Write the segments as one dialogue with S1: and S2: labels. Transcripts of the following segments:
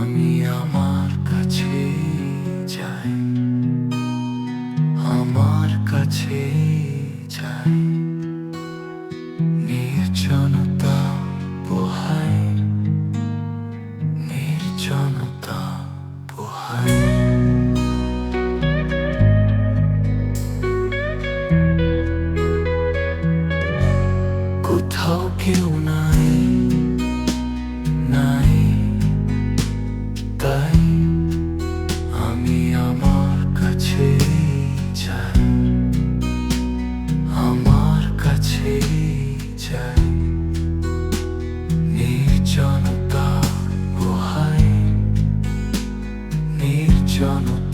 S1: আমি আমার কাছে আমার কাছে পোহাই পোহাই কোথাও কেউ নাই। Journal.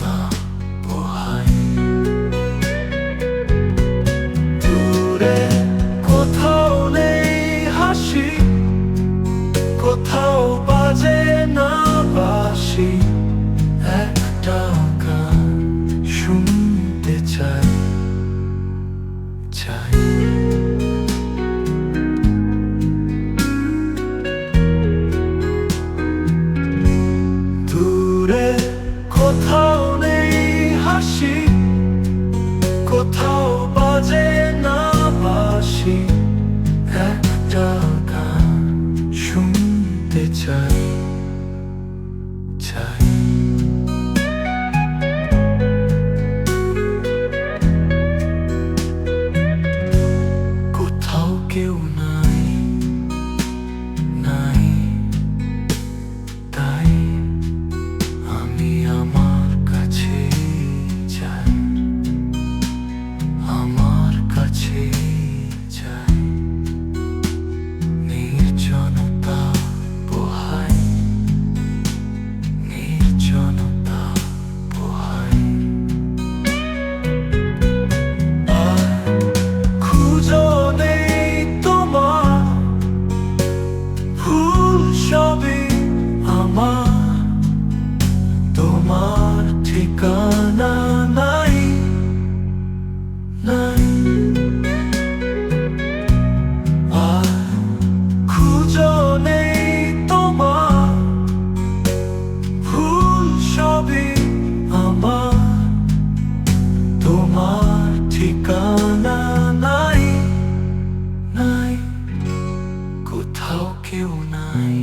S1: কোথাও কেউ নাই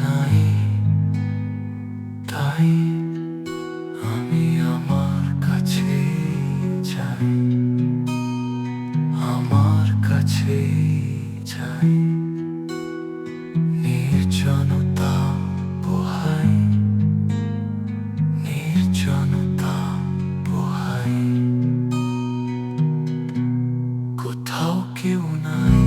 S1: নাই। তাই আমি আমার কাছে আমার কাছে পোহাই পোহাই। কোথাও কেউ নাই।